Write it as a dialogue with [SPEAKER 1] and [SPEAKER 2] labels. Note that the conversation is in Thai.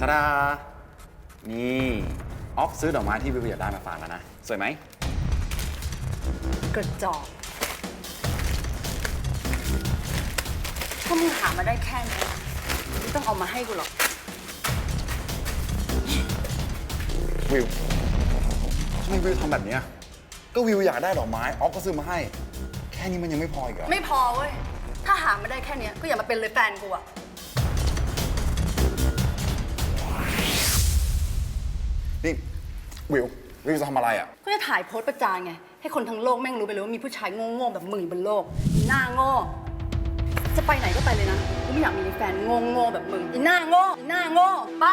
[SPEAKER 1] ทาดานี่ออฟซื้อดอกไม้ที่วิวอยากได้มาฝากแล้วนะ สวยไหม
[SPEAKER 2] กระจอกถ้ามึงหามาได้แค่นี้ไม่ต้องเอามาให้กูหรอก
[SPEAKER 1] วิวทำไมวิวทำแบบเนี้ยก็วิวอยากได้ดอกไม้ออฟก็ซื้อมาให้ แค่นี้มันยังไม่พออีกเหรอ
[SPEAKER 2] ไม่พอเว้ย ถ้าหามาได้แค่เนี้ยก็อย่ามาเป็นเลยแฟนกูอะ
[SPEAKER 1] นี่วิววิวจะทำอะไรอะ
[SPEAKER 2] ก็จะถ่ายโพสต์ประจานไง ให้คนทั้งโลกแม่งรู้ไปเลยว่ามีผู้ชายโง่ๆแบบมึงอยู่บนโลกอีหน้าโง่จะไปไหนก็ไปเลยนะกูไม่อยากมีแฟนโง่ๆแบบมึงอีหน้าโง่อีหน้าโง่ไป